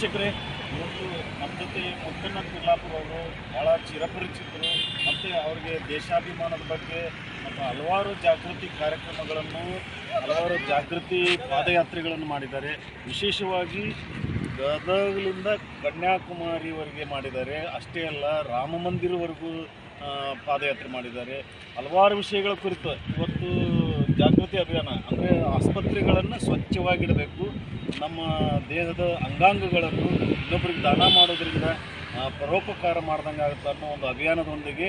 ವೀಕ್ಷಕರೇ ಇವತ್ತು ನಮ್ಮ ಜೊತೆ ಪಿಲ್ಲಾಪುರ ಅವರು ಭಾಳ ಚಿರಪರಿಚಿತರು. ಮತ್ತು ಅವರಿಗೆ ದೇಶಾಭಿಮಾನದ ಬಗ್ಗೆ ಮತ್ತು ಹಲವಾರು ಜಾಗೃತಿ ಕಾರ್ಯಕ್ರಮಗಳನ್ನು, ಹಲವಾರು ಜಾಗೃತಿ ಪಾದಯಾತ್ರೆಗಳನ್ನು ಮಾಡಿದ್ದಾರೆ. ವಿಶೇಷವಾಗಿ ಗದಗಲಿಂದ ಕನ್ಯಾಕುಮಾರಿವರೆಗೆ ಮಾಡಿದ್ದಾರೆ. ಅಷ್ಟೇ ಅಲ್ಲ, ರಾಮ ಮಂದಿರವರೆಗೂ ಪಾದಯಾತ್ರೆ ಮಾಡಿದ್ದಾರೆ. ಹಲವಾರು ವಿಷಯಗಳ ಕುರಿತು ಇವತ್ತು ಜಾಗೃತಿ ಅಭಿಯಾನ ಅಂದರೆ ಆಸ್ಪತ್ರೆಗಳನ್ನು ಸ್ವಚ್ಛವಾಗಿಡಬೇಕು. ನಮ್ಮ ದೇಹದ ಅಂಗಾಂಗಗಳನ್ನು ಇನ್ನೊಬ್ಬರಿಗೆ ದಾನ ಮಾಡೋದ್ರಿಂದ ಪರೋಪಕಾರ ಮಾಡ್ದಂಗೆ ಆಗುತ್ತೆ ಅನ್ನೋ ಒಂದು ಅಭಿಯಾನದೊಂದಿಗೆ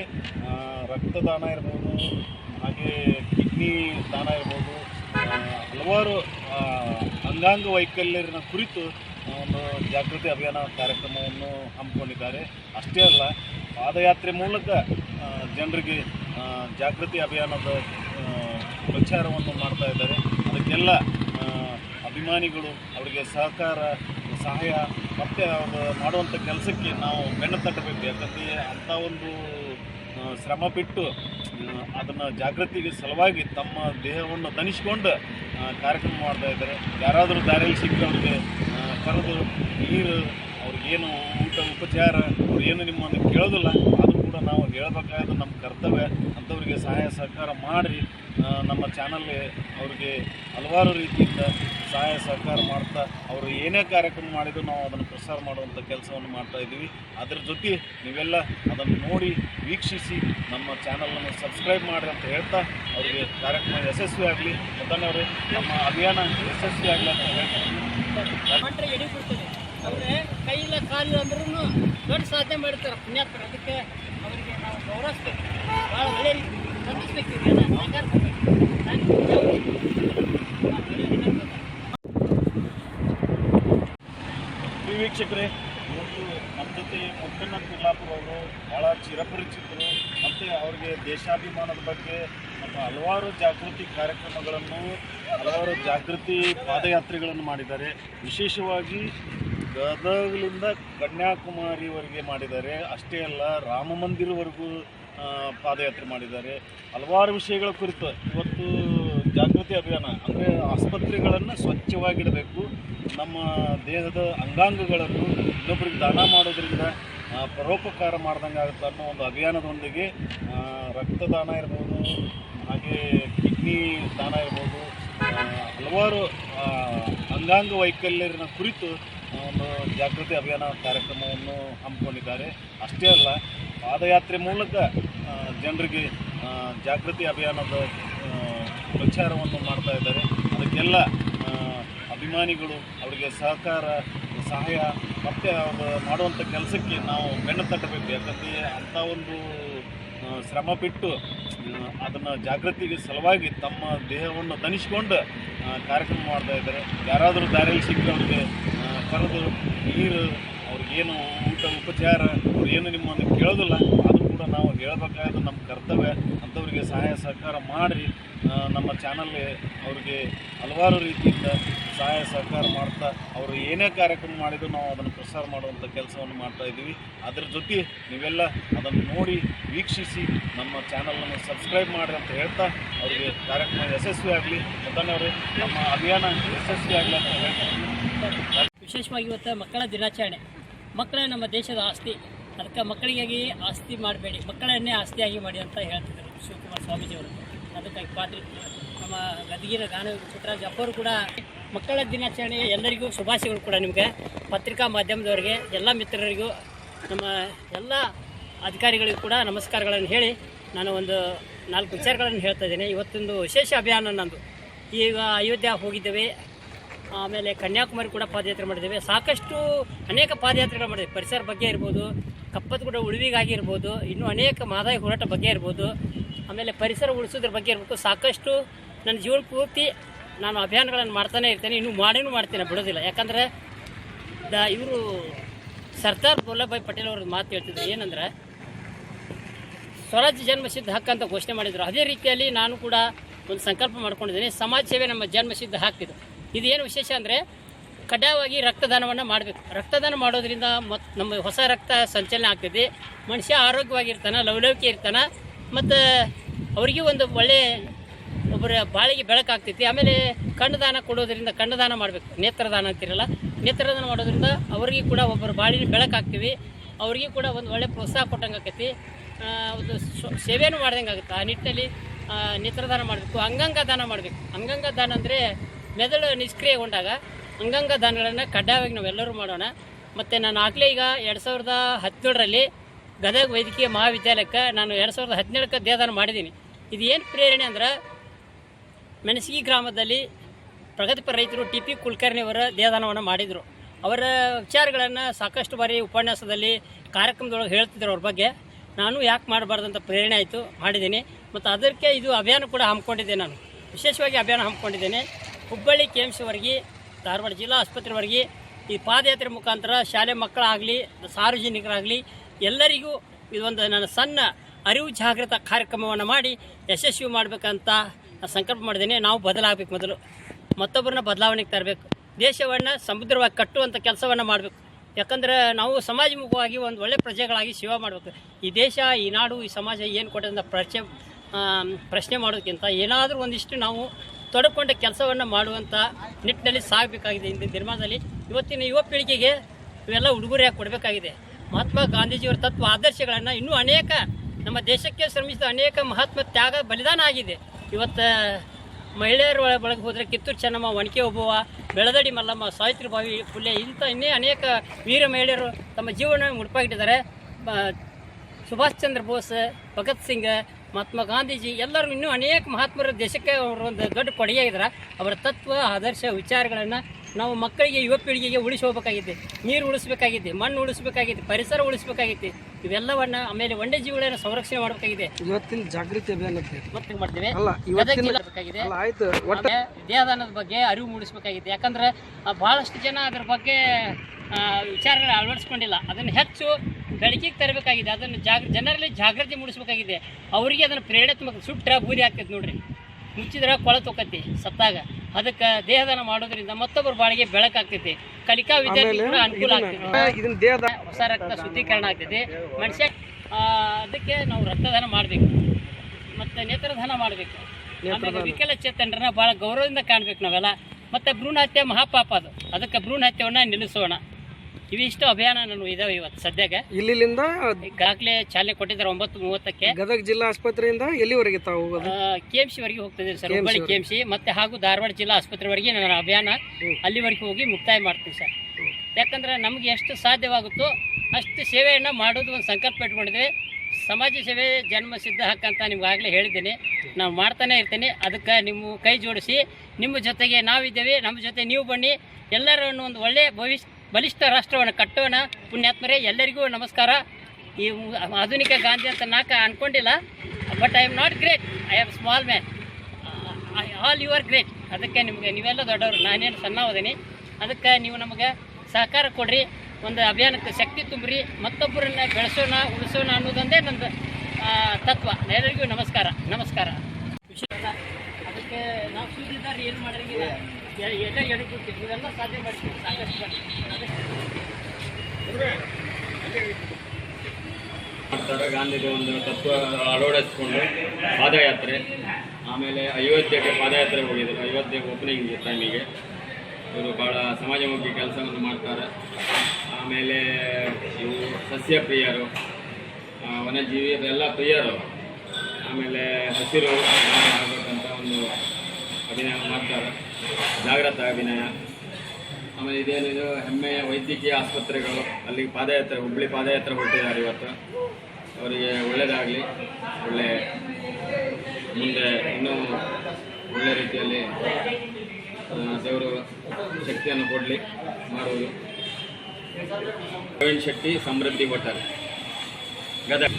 ರಕ್ತದಾನ ಇರ್ಬೋದು, ಹಾಗೆ ಕಿಡ್ನಿ ದಾನ ಇರ್ಬೋದು ಹಲವಾರು ಅಂಗಾಂಗ ವೈಕಲ್ಯರನ್ನ ಕುರಿತು ಒಂದು ಜಾಗೃತಿ ಅಭಿಯಾನ ಕಾರ್ಯಕ್ರಮವನ್ನು ಹಮ್ಮಿಕೊಂಡಿದ್ದಾರೆ. ಅಷ್ಟೇ ಅಲ್ಲ, ಪಾದಯಾತ್ರೆ ಮೂಲಕ ಜನರಿಗೆ ಜಾಗೃತಿ ಅಭಿಯಾನದ ಪ್ರಚಾರವನ್ನು ಮಾಡ್ತಾ ಇದ್ದಾರೆ. ಅದಕ್ಕೆಲ್ಲ ಅಭಿಮಾನಿಗಳು ಅವರಿಗೆ ಸಹಕಾರ, ಸಹಾಯ, ಮತ್ತು ಅವರು ಮಾಡುವಂಥ ಕೆಲಸಕ್ಕೆ ನಾವು ಬೆನ್ನು ತಟ್ಟಬೇಕು. ಯಾಕಂದರೆ ಅಂಥ ಒಂದು ಶ್ರಮ ಬಿಟ್ಟು ಅದನ್ನು ಜಾಗೃತಿಗೆ ಸಲುವಾಗಿ ತಮ್ಮ ದೇಹವನ್ನು ತನಿಸ್ಕೊಂಡು ಕಾರ್ಯಕ್ರಮ ಮಾಡ್ತಾ ಇದ್ದಾರೆ. ಯಾರಾದರೂ ದಾರಿಯಲ್ಲಿ ಸಿಕ್ಕರೆ ಅವ್ರಿಗೆ ಕರೆದು, ನೀರು ಅವ್ರಿಗೇನು ಊಟ, ಉಪಚಾರ, ಅವ್ರು ಏನು ನಿಮ್ಮನ್ನು ಕೇಳೋದಿಲ್ಲ ಅದು ಕೂಡ ನಾವು ಹೇಳಬೇಕಾದ ನಮ್ಮ ಕರ್ತವ್ಯ, ಅಂಥವ್ರಿಗೆ ಸಹಾಯ, ಸಹಕಾರ ಮಾಡಿ ನಮ್ಮ ಚಾನಲ್ ಅವ್ರಿಗೆ ಹಲವಾರು ರೀತಿಯಿಂದ ಸಹಾಯ ಸಹಕಾರ ಮಾಡ್ತಾ ಅವರು ಏನೇ ಕಾರ್ಯಕ್ರಮ ಮಾಡಿದ್ರು ನಾವು ಅದನ್ನು ಪ್ರಸಾರ ಮಾಡುವಂಥ ಕೆಲಸವನ್ನು ಮಾಡ್ತಾ ಇದ್ದೀವಿ. ಅದರ ಜೊತೆ ನೀವೆಲ್ಲ ಅದನ್ನು ನೋಡಿ ವೀಕ್ಷಿಸಿ ನಮ್ಮ ಚಾನಲನ್ನು ಸಬ್ಸ್ಕ್ರೈಬ್ ಮಾಡಿ ಅಂತ ಹೇಳ್ತಾ ಅವರಿಗೆ ಕಾರ್ಯಕ್ರಮ ಯಶಸ್ವಿ ಆಗಲಿ. ಅವರೇ, ನಮ್ಮ ಅಭಿಯಾನ ಯಶಸ್ವಿ ಆಗಲಿ ಅಂತ ಹೇಳ್ತಾರೆ ಕೈಯಿಲ್ಲ ಕಾಲು ಅಂದ್ರೂ ದೊಡ್ಡ ಸಾಧನೆ ಮಾಡ್ತಾರೆ ಪುಣ್ಯಾತ್ಮರು. ಅದಕ್ಕೆ ಅವರಿಗೆ ನಾವು ಗೌರವಿಸ್ಬೇಕು ಭಾಳ ಒಳ್ಳೆ ರೀತಿ ಸ್ಪಂದಿಸ್ಬೇಕು ಇವ್ರಿಗೆಲ್ಲ. ಸಹಕಾರ ಕೊಡ್ಬೇಕು. ನಾನು ಈ ವೀಕ್ಷಕರೇ ಇವತ್ತು ನಮ್ಮ ಜೊತೆ ಮುಕ್ಕಣ್ಣ ಪಿಲ್ಲಾಪುರ ಅವರು ಭಾಳ ಚಿರಪರಿಚಿತರು. ಮತ್ತು ಅವರಿಗೆ ದೇಶಾಭಿಮಾನದ ಬಗ್ಗೆ ಮತ್ತು ಹಲವಾರು ಜಾಗೃತಿ ಕಾರ್ಯಕ್ರಮಗಳನ್ನು, ಹಲವಾರು ಜಾಗೃತಿ ಪಾದಯಾತ್ರೆಗಳನ್ನು ಮಾಡಿದ್ದಾರೆ. ವಿಶೇಷವಾಗಿ ಗದಗಲಿಂದ ಕನ್ಯಾಕುಮಾರಿವರೆಗೆ ಮಾಡಿದ್ದಾರೆ. ಅಷ್ಟೇ ಅಲ್ಲ, ರಾಮ ಮಂದಿರವರೆಗೂ ಪಾದಯಾತ್ರೆ ಮಾಡಿದ್ದಾರೆ. ಹಲವಾರು ವಿಷಯಗಳ ಕುರಿತು ಇವತ್ತು ಜಾಗೃತಿ ಅಭಿಯಾನ, ಅಂದರೆ ಆಸ್ಪತ್ರೆಗಳನ್ನು ಸ್ವಚ್ಛವಾಗಿಡಬೇಕು. ನಮ್ಮ ದೇಹದ ಅಂಗಾಂಗಗಳನ್ನು ಇನ್ನೊಬ್ಬರಿಗೆ ದಾನ ಮಾಡೋದ್ರಿಂದ ಪರೋಪಕಾರ ಮಾಡ್ದಂಗೆ ಆಗುತ್ತೆ ಅನ್ನೋ ಒಂದು ಅಭಿಯಾನದೊಂದಿಗೆ ರಕ್ತದಾನ ಇರ್ಬೋದು, ಹಾಗೆ ಕಿಡ್ನಿ ದಾನ ಇರ್ಬೋದು ಹಲವಾರು ಅಂಗಾಂಗ ವೈಕಲ್ಯರನ್ನ ಕುರಿತು ಒಂದು ಜಾಗೃತಿ ಅಭಿಯಾನ ಕಾರ್ಯಕ್ರಮವನ್ನು ಹಮ್ಮಿಕೊಂಡಿದ್ದಾರೆ. ಅಷ್ಟೇ ಅಲ್ಲ, ಪಾದಯಾತ್ರೆ ಮೂಲಕ ಜನರಿಗೆ ಜಾಗೃತಿ ಅಭಿಯಾನದ ಪ್ರಚಾರವನ್ನು ಮಾಡ್ತಾ ಇದ್ದಾರೆ. ಅದಕ್ಕೆಲ್ಲ ಅಭಿಮಾನಿಗಳು ಅವರಿಗೆ ಸಹಕಾರ, ಸಹಾಯ, ಮತ್ತು ಅವರು ಮಾಡುವಂಥ ಕೆಲಸಕ್ಕೆ ನಾವು ಬೆನ್ನು ತಟ್ಟಬೇಕು. ಯಾಕಂದರೆ ಅಂಥ ಒಂದು ಶ್ರಮ ಬಿಟ್ಟು ಅದನ್ನು ಜಾಗೃತಿಗೆ ಸಲುವಾಗಿ ತಮ್ಮ ದೇಹವನ್ನು ತನಿಸ್ಕೊಂಡು ಕಾರ್ಯಕ್ರಮ ಮಾಡ್ತಾ ಇದ್ದಾರೆ. ಯಾರಾದರೂ ದಾರಿಯಲ್ಲಿ ಸಿಕ್ಕರೆ ಅವ್ರಿಗೆ ಕರೆದು, ನೀರು, ಅವ್ರಿಗೇನು ಊಟ, ಉಪಚಾರ ಅವ್ರು ಏನು ನಿಮ್ಮನ್ನು ಕೇಳೋದಿಲ್ಲ ಅದು ಕೂಡ ನಾವು ಹೇಳಬೇಕಾದ ನಮ್ಮ ಕರ್ತವ್ಯ. ಅಂಥವ್ರಿಗೆ ಸಹಾಯ, ಸಹಕಾರ ಮಾಡಿ ನಮ್ಮ ಚಾನಲ್ ಅವ್ರಿಗೆ ಹಲವಾರು ರೀತಿಯಿಂದ ಸಹಾಯ ಸಹಕಾರ ಮಾಡ್ತಾ ಅವರು ಏನೇ ಕಾರ್ಯಕ್ರಮ ಮಾಡಿದ್ರು ನಾವು ಅದನ್ನು ಪ್ರಸಾರ ಮಾಡುವಂಥ ಕೆಲಸವನ್ನು ಮಾಡ್ತಾ ಇದ್ದೀವಿ. ಅದರ ಜೊತೆ ನೀವೆಲ್ಲ ಅದನ್ನು ನೋಡಿ ವೀಕ್ಷಿಸಿ ನಮ್ಮ ಚಾನಲನ್ನು ಸಬ್ಸ್ಕ್ರೈಬ್ ಮಾಡಿ ಅಂತ ಹೇಳ್ತಾ ಅವರಿಗೆ ಕಾರ್ಯಕ್ರಮ ಯಶಸ್ವಿ ಆಗಲಿ. ಅವರೇ, ನಮ್ಮ ಅಭಿಯಾನ ಯಶಸ್ವಿ ಆಗಲಿ ಅಂತ ಹೇಳ್ತಾ ವಿಶೇಷವಾಗಿ ಇವತ್ತು ಮಕ್ಕಳ ದಿನಾಚರಣೆ. ಮಕ್ಕಳೇ ನಮ್ಮ ದೇಶದ ಆಸ್ತಿ. ಅದಕ್ಕೆ ಮಕ್ಕಳಿಗಾಗಿ ಆಸ್ತಿ ಮಾಡಬೇಡಿ. ಮಕ್ಕಳನ್ನೇ ಆಸ್ತಿಯಾಗಿ ಮಾಡಿ ಅಂತ ಹೇಳ್ತಿದ್ರು ಶಿವಕುಮಾರ್ ಸ್ವಾಮೀಜಿಯವರು. ಅದಕ್ಕಾಗಿ ಪಾತ್ರಿ ನಮ್ಮ ಗದಗಿನ ಗಾನ ಪುಟ್ಟರಾಜ್ ಅಪ್ಪರು ಕೂಡ ಮಕ್ಕಳ ದಿನಾಚರಣೆ ಎಲ್ಲರಿಗೂ ಶುಭಾಶಯಗಳು ಕೂಡ ನಿಮಗೆ. ಪತ್ರಿಕಾ ಮಾಧ್ಯಮದವರಿಗೆ, ಎಲ್ಲ ಮಿತ್ರರಿಗೂ, ನಮ್ಮ ಎಲ್ಲ ಅಧಿಕಾರಿಗಳಿಗೂ ಕೂಡ ನಮಸ್ಕಾರಗಳನ್ನು ಹೇಳಿ ನಾನು ಒಂದು ನಾಲ್ಕು ವಿಚಾರಗಳನ್ನು ಹೇಳ್ತಾ ಇದ್ದೇನೆ. ಇವತ್ತೊಂದು ವಿಶೇಷ ಅಭಿಯಾನ ನಂದು. ಈಗ ಅಯೋಧ್ಯ ಹೋಗಿದ್ದೇವೆ. ಆಮೇಲೆ ಕನ್ಯಾಕುಮಾರಿ ಕೂಡ ಪಾದಯಾತ್ರೆ ಮಾಡಿದ್ದೇವೆ. ಸಾಕಷ್ಟು ಅನೇಕ ಪಾದಯಾತ್ರೆಗಳು ಮಾಡಿದ್ದೇವೆ. ಪರಿಸರ ಬಗ್ಗೆ ಇರ್ಬೋದು ಕಪ್ಪತ್ತು ಕೂಡ ಇರ್ಬೋದು, ಇನ್ನೂ ಅನೇಕ ಮಾದಾಯ ಹೋರಾಟ ಬಗ್ಗೆ ಇರ್ಬೋದು. ಆಮೇಲೆ ಪರಿಸರ ಉಳಿಸೋದ್ರ ಬಗ್ಗೆ ಇರಬೇಕು ಸಾಕಷ್ಟು ನನ್ನ ಜೀವನ ಪೂರ್ತಿ ನಾನು ಅಭಿಯಾನಗಳನ್ನು ಮಾಡ್ತಾನೆ ಇರ್ತೇನೆ. ಇನ್ನೂ ಮಾಡೇನು ಮಾಡ್ತೇನೆ, ಬಿಡೋದಿಲ್ಲ. ಯಾಕಂದರೆ ದ ಇವರು ಸರ್ದಾರ್ ವಲ್ಲಭಭಾಯ್ ಪಟೇಲ್ ಅವ್ರದ್ದು ಮಾತು ಹೇಳ್ತಿದ್ರು ಏನಂದ್ರೆ, ಸ್ವರಾಜ್ಯ ಜನ್ಮಸಿದ್ಧ ಹಕ್ಕು ಅಂತ ಘೋಷಣೆ ಮಾಡಿದ್ರು. ಅದೇ ರೀತಿಯಲ್ಲಿ ನಾನು ಕೂಡ ಒಂದು ಸಂಕಲ್ಪ ಮಾಡ್ಕೊಂಡಿದ್ದೀನಿ. ಸಮಾಜ ಸೇವೆ ನಮ್ಮ ಜನ್ಮಸಿದ್ಧ ಹಾಕ್ತಿದ್ರು ಇದು. ಏನು ವಿಶೇಷ ಅಂದರೆ ಕಡ್ಡಾಯವಾಗಿ ರಕ್ತದಾನವನ್ನು ಮಾಡಬೇಕು. ರಕ್ತದಾನ ಮಾಡೋದ್ರಿಂದ ಮತ್ತು ನಮ್ಮ ಹೊಸ ರಕ್ತ ಸಂಚಲನೆ ಆಗ್ತದೆ ಮನುಷ್ಯ ಆರೋಗ್ಯವಾಗಿರ್ತಾನೆ, ಲವಲವಿಕೆ ಇರ್ತಾನೆ, ಮತ್ತು ಅವರಿಗೂ ಒಂದು ಒಳ್ಳೆ ಒಬ್ಬರ ಬಾಳಿಗೆ ಬೆಳಕಾಗ್ತೈತಿ ಆಮೇಲೆ ಕಣ್ಣದಾನ ಕೊಡೋದ್ರಿಂದ ಕಣ್ಣದಾನ ಮಾಡಬೇಕು. ನೇತ್ರದಾನ ಅಂತಿರಲ್ಲ, ನೇತ್ರದಾನ ಮಾಡೋದ್ರಿಂದ ಅವರಿಗೆ ಕೂಡ ಒಬ್ಬರ ಬಾಳಿನ ಬೆಳಕಾಗ್ತೀವಿ ಅವ್ರಿಗೆ ಕೂಡ ಒಂದು ಒಳ್ಳೆ ಪ್ರೋತ್ಸಾಹ ಕೊಟ್ಟಂಗೆ ಆಕೈತಿ ಒಂದು ಸೇವೆಯೂ ಮಾಡ್ದಂಗೆ ಆಗುತ್ತೆ. ಆ ನಿಟ್ಟಿನಲ್ಲಿ ನೇತ್ರದಾನ ಮಾಡಬೇಕು. ಅಂಗಾಂಗ ದಾನ ಮಾಡಬೇಕು. ಅಂಗಾಂಗ ದಾನ ಅಂದರೆ ಮೆದುಳು ನಿಷ್ಕ್ರಿಯಗೊಂಡಾಗ ಅಂಗಾಂಗ ದಾನಗಳನ್ನು ಕಡ್ಡಾಯವಾಗಿ ನಾವೆಲ್ಲರೂ ಮಾಡೋಣ. ಮತ್ತು ನಾನು ಆಗಲೇ ಈಗ ಎರಡು ಸಾವಿರದ ಹದಿನೇಳರಲ್ಲಿ ಗದಗ ವೈದ್ಯಕೀಯ ಮಹಾವಿದ್ಯಾಲಯಕ್ಕೆ ನಾನು ಎರಡು ಸಾವಿರದ ಹದಿನೇಳಕ್ಕೆ ದೇಹದಾನ ಮಾಡಿದ್ದೀನಿ. ಇದು ಏನು ಪ್ರೇರಣೆ ಅಂದ್ರೆ ಮೆಣಸಿಗಿ ಗ್ರಾಮದಲ್ಲಿ ಪ್ರಗತಿಪರ ರೈತರು ಟಿ ಪಿ ಕುಲಕರ್ಣಿಯವರ ದೇಹದಾನವನ್ನು ಮಾಡಿದರು. ಅವರ ವಿಚಾರಗಳನ್ನು ಸಾಕಷ್ಟು ಬಾರಿ ಉಪನ್ಯಾಸದಲ್ಲಿ ಕಾರ್ಯಕ್ರಮದೊಳಗೆ ಹೇಳ್ತಿದ್ರು ಅವ್ರ ಬಗ್ಗೆ. ನಾನು ಯಾಕೆ ಮಾಡಬಾರ್ದು ಅಂತ ಪ್ರೇರಣೆ ಆಯಿತು ಮಾಡಿದ್ದೀನಿ. ಮತ್ತು ಅದಕ್ಕೆ ಇದು ಅಭಿಯಾನ ಕೂಡ ಹಮ್ಮಿಕೊಂಡಿದ್ದೆ ನಾನು. ವಿಶೇಷವಾಗಿ ಅಭಿಯಾನ ಹಮ್ಮಿಕೊಂಡಿದ್ದೇನೆ ಹುಬ್ಬಳ್ಳಿ ಕೆ ಎಂ ಸಿವರೆಗೆ ಧಾರವಾಡ ಜಿಲ್ಲಾ ಆಸ್ಪತ್ರೆವರೆಗೆ ಈ ಪಾದಯಾತ್ರೆ ಮುಖಾಂತರ ಶಾಲೆ ಮಕ್ಕಳಾಗಲಿ, ಸಾರ್ವಜನಿಕರಾಗಲಿ ಎಲ್ಲರಿಗೂ ಇದೊಂದು ನನ್ನ ಸಣ್ಣ ಅರಿವು ಜಾಗೃತ ಕಾರ್ಯಕ್ರಮವನ್ನು ಮಾಡಿ ಯಶಸ್ವಿ ಮಾಡಬೇಕಂತ ಸಂಕಲ್ಪ ಮಾಡಿದ್ದೇನೆ. ನಾವು ಬದಲಾಗಬೇಕು ಮೊದಲು. ಮತ್ತೊಬ್ಬರನ್ನ ಬದಲಾವಣೆಗೆ ತರಬೇಕು. ದೇಶವನ್ನು ಸಮುದ್ರವಾಗಿ ಕಟ್ಟುವಂಥ ಕೆಲಸವನ್ನು ಮಾಡಬೇಕು. ಯಾಕಂದ್ರೆ ನಾವು ಸಮಾಜಮುಖವಾಗಿ ಒಂದು ಒಳ್ಳೆ ಪ್ರಜೆಗಳಾಗಿ ಸೇವೆ ಮಾಡಬೇಕು. ಈ ದೇಶ, ಈ ನಾಡು, ಈ ಸಮಾಜ ಏನು ಕೊಟ್ಟಂಥ ಪ್ರಶ್ನೆ ಪ್ರಶ್ನೆ ಮಾಡೋದಕ್ಕಿಂತ ಏನಾದರೂ ಒಂದಿಷ್ಟು ನಾವು ತೊಡಕೊಂಡ ಕೆಲಸವನ್ನು ಮಾಡುವಂಥ ನಿಟ್ಟಿನಲ್ಲಿ ಸಾಗಬೇಕಾಗಿದೆ ಇಂದಿನ ದಿನಮಾನದಲ್ಲಿ. ಇವತ್ತಿನ ಯುವ ಪೀಳಿಗೆಗೆ ಇವೆಲ್ಲ ಉಡುಗೊರೆಯಾಗಿ ಕೊಡಬೇಕಾಗಿದೆ. ಮಹಾತ್ಮ ಗಾಂಧೀಜಿಯವರ ತತ್ವ ಆದರ್ಶಗಳನ್ನು ಇನ್ನೂ ಅನೇಕ ನಮ್ಮ ದೇಶಕ್ಕೆ ಶ್ರಮಿಸಿದ ಅನೇಕ ಮಹಾತ್ಮ ತ್ಯಾಗ ಬಲಿದಾನ ಆಗಿದೆ. ಇವತ್ತು ಮಹಿಳೆಯರ ಒಳ- ಒಳಗೆ ಹೋದರೆ ಕಿತ್ತೂರು ಚೆನ್ನಮ್ಮ ಒಣಕೆ ಒಬ್ಬವ ಬೆಳದಡಿ ಮಲ್ಲಮ್ಮ ಸಾವಿತ್ರಿಬಾಯಿ ಫುಲೆ ಇಂಥ ಇನ್ನೇ ಅನೇಕ ವೀರ ಮಹಿಳೆಯರು ತಮ್ಮ ಜೀವನ ಮುಡುಪಾಗಿಟ್ಟಿದ್ದಾರೆ. ಸುಭಾಷ್ ಚಂದ್ರ ಬೋಸ್, ಭಗತ್ ಸಿಂಗ್ ಮಹಾತ್ಮ ಗಾಂಧೀಜಿ ಎಲ್ಲರೂ ಇನ್ನೂ ಅನೇಕ ಮಹಾತ್ಮರ ದೇಶಕ್ಕೆ ಅವರು ಒಂದು ದೊಡ್ಡ ಕೊಡುಗೆಯಾಗಿದ್ದಾರೆ. ಅವರ ತತ್ವ ಆದರ್ಶ ವಿಚಾರಗಳನ್ನು ನಾವು ಮಕ್ಕಳಿಗೆ ಯುವ ಪೀಳಿಗೆಗೆ ಉಳಿಸಿ ಹೋಗ್ಬೇಕಾಗಿದೆ ನೀರು ಉಳಿಸ್ಬೇಕಾಗಿದೆ ಮಣ್ಣು ಉಳಿಸ್ಬೇಕಾಗಿದೆ ಪರಿಸರ ಉಳಿಸಬೇಕಾಗಿದೆ ಇವೆಲ್ಲವನ್ನ ಆಮೇಲೆ ವನ್ಯಜೀವಿಗಳನ್ನು ಸಂರಕ್ಷಣೆ ಮಾಡಬೇಕಾಗಿದೆ. ಇವತ್ತಿನ ಜಾಗೃತಿ ಅಭಿಯಾನ ಮಾಡ್ತೇವೆ. ದೇಹದಾನದ ಬಗ್ಗೆ ಅರಿವು ಮೂಡಿಸಬೇಕಾಗಿದೆ ಯಾಕಂದ್ರೆ ಬಹಳಷ್ಟು ಜನ ಅದ್ರ ಬಗ್ಗೆ ವಿಚಾರಗಳು ಅಳವಡಿಸ್ಕೊಂಡಿಲ್ಲ. ಅದನ್ನು ಹೆಚ್ಚು ಬೆಳಕಿಗೆ ತರಬೇಕಾಗಿದೆ. ಅದನ್ನು ಜಾಗ ಜನರಲ್ಲಿ ಜಾಗೃತಿ ಮೂಡಿಸ್ಬೇಕಾಗಿದೆ. ಅವರಿಗೆ ಅದನ್ನು ಪ್ರೇರೇತ್ಮಕ ಸುಟ್ಟ ಬೂದಿ ಆಗ್ತೈತೆ ನೋಡ್ರಿ. ಮುಚ್ಚಿದ್ರೆ ಕೊಳ ತೊಕತಿ ಸತ್ತಾಗ. ಅದಕ್ಕೆ ದೇಹದಾನ ಮಾಡೋದ್ರಿಂದ ಮತ್ತೊಬ್ಬರ ಬಾಳಿಗೆ ಬೆಳಕಾಗ್ತೈತಿ ಕಲಿಕಾ ವಿದ್ಯಾರ್ಥಿ ಕೂಡ ಅನುಕೂಲ ಆಗ್ತೈತಿ. ಹೊಸ ರಕ್ತ ಶುದ್ಧೀಕರಣ ಆಗ್ತೈತಿ. ಮನುಷ್ಯ ಆ, ಅದಕ್ಕೆ ನಾವು ರಕ್ತದಾನ ಮಾಡಬೇಕು. ಮತ್ತು ನೇತ್ರದಾನ ಮಾಡಬೇಕು. ಆಮೇಲೆ ವಿಕಲಚೇತನರನ್ನ ಭಾಳ ಗೌರವದಿಂದ ಕಾಣಬೇಕು ನಾವೆಲ್ಲ. ಮತ್ತು ಭ್ರೂಣ ಹತ್ಯೆ ಮಹಾಪಾಪ ಅದು. ಅದಕ್ಕೆ ಭ್ರೂಣ ಹತ್ಯೆಯನ್ನು ನಿಲ್ಲಿಸೋಣ. ಇವಿಷ್ಟು ಅಭಿಯಾನ ನಾನು ಇದಾವೆ ಇವತ್ತು ಸದ್ಯಕ್ಕೆ. ಇಲ್ಲಿಂದ ಈಗಾಗಲೇ ಚಾಲನೆ ಕೊಟ್ಟಿದ್ದಾರೆ ಒಂಬತ್ತು ಮೂವತ್ತಕ್ಕೆ. ಗದಗ ಜಿಲ್ಲಾ ಆಸ್ಪತ್ರೆಯಿಂದ ಎಲ್ಲಿವರೆಗೆ ತಾವು ಕೆ ಎಂ ಸಿವರೆಗೆ ಹೋಗ್ತಿದ್ದೀವಿ sir Hubballi K M C. ಮತ್ತೆ ಹಾಗೂ ಧಾರವಾಡ ಜಿಲ್ಲಾ ಆಸ್ಪತ್ರೆವರೆಗೆ ನನ್ನ ಅಭಿಯಾನ ಅಲ್ಲಿವರೆಗೆ ಹೋಗಿ ಮುಕ್ತಾಯ ಮಾಡ್ತೀನಿ ಸರ್. ಯಾಕಂದ್ರೆ ನಮಗೆ ಎಷ್ಟು ಸಾಧ್ಯವಾಗುತ್ತೋ ಅಷ್ಟು ಸೇವೆಯನ್ನು ಮಾಡೋದು ಒಂದು ಸಂಕಲ್ಪ ಇಟ್ಕೊಂಡಿದ್ವಿ ಸಮಾಜ ಸೇವೆ ಜನ್ಮ ಸಿದ್ಧ ಹಾಕಂತ ನಿಮ್ಗೆ ಆಗ್ಲೇ ಹೇಳಿದ್ದೀನಿ. ನಾವು ಮಾಡ್ತಾನೆ ಇರ್ತೀನಿ. ಅದಕ್ಕೆ ನಿಮ್ಮ ಕೈ ಜೋಡಿಸಿ ನಿಮ್ಮ ಜೊತೆಗೆ ನಾವಿದ್ದೇವೆ. ನಮ್ಮ ಜೊತೆ ನೀವು ಬನ್ನಿ. ಎಲ್ಲರನ್ನು ಒಂದು ಒಳ್ಳೆಯ ಭವಿಷ್ಯ ಬಲಿಷ್ಠ ರಾಷ್ಟ್ರವನ್ನು ಕಟ್ಟೋಣ. ಪುಣ್ಯಾತ್ಮರೇ, ಎಲ್ಲರಿಗೂ ನಮಸ್ಕಾರ. ಈ ಆಧುನಿಕ ಗಾಂಧಿ ಅಂತ ನಾಕ ಅನ್ಕೊಂಡಿಲ್ಲ. But I am not great I am small man all you are great ಅದಕ್ಕೆ ನಿಮಗೆ ನೀವೆಲ್ಲ ದೊಡ್ಡವರು. ನಾನೇನು ಸಣ್ಣ ಹೋದೀನಿ. ಅದಕ್ಕೆ ನೀವು ನಮಗೆ ಸಹಕಾರ ಕೊಡ್ರಿ. ಒಂದು ಅಭಿಯಾನಕ್ಕೆ ಶಕ್ತಿ ತುಂಬ್ರಿ. ಮತ್ತೊಬ್ಬರನ್ನ ಬೆಳೆಸೋಣ, ಉಳಿಸೋಣ ಅನ್ನೋದೊಂದೇ ನಂದು ತತ್ವ. ಎಲ್ಲರಿಗೂ ನಮಸ್ಕಾರ. ನಮಸ್ಕಾರ. ಅದಕ್ಕೆ ನಾವು ಸುದ್ದಿದ್ದಾರೆ ಏನು ಮಾಡೋಂಗಿಲ್ಲ ಎಲ್ಲ ಎಡಗುತ್ತೆ ಇವೆಲ್ಲ ಸಾಧ್ಯ ಮಾಡ್ತೀವಿ ಸಾಕಷ್ಟು ಗಾಂಧಿದು ಒಂದು ತತ್ವ ಅಳವಡಿಸ್ಕೊಂಡು ಪಾದಯಾತ್ರೆ ಆಮೇಲೆ ಅಯೋಧ್ಯೆಗೆ ಪಾದಯಾತ್ರೆ ಹೋಗಿದ್ರು. ಅಯೋಧ್ಯೆ ಓಪನಿಂಗ್ ಟೈಮಿಗೆ ಇವರು ಭಾಳ ಸಮಾಜಮುಖಿ ಕೆಲಸವನ್ನು ಮಾಡ್ತಾರೆ. ಆಮೇಲೆ ಇವು ಸಸ್ಯ ಪ್ರಿಯರು ಆ, ವನ್ಯಜೀವಿ ಎಲ್ಲ ಪ್ರಿಯರು. ಆಮೇಲೆ ಹಸಿರು ಆಗಬೇಕಂತ ಒಂದು ಅಭಿನಯ ಮಾಡ್ತಾರೆ. ಜಾಗೃತ ಅಭಿನಯ. ಆಮೇಲೆ ಇದೇನಿದು ಹೆಮ್ಮೆಯ ವೈದ್ಯಕೀಯ ಆಸ್ಪತ್ರೆಗಳು, ಅಲ್ಲಿ ಪಾದಯಾತ್ರೆ ಹುಬ್ಬಳ್ಳಿ ಪಾದಯಾತ್ರೆ ಹೊರಟಿದ್ದಾರೆ ಇವತ್ತು. ಅವರಿಗೆ ಒಳ್ಳೆಯದಾಗಲಿ ಒಳ್ಳೆ ಮುಂದೆ ಇನ್ನೂ ಒಳ್ಳೆ ರೀತಿಯಲ್ಲಿ ದೇವರು ಶಕ್ತಿಯನ್ನು ಕೊಡಲಿ, ಮಾಡುವುದು. ಪ್ರವೀಣ್ ಶೆಟ್ಟಿ ಸಮೃದ್ಧಿ ಹೋಟೆಲ್ ಗದಗ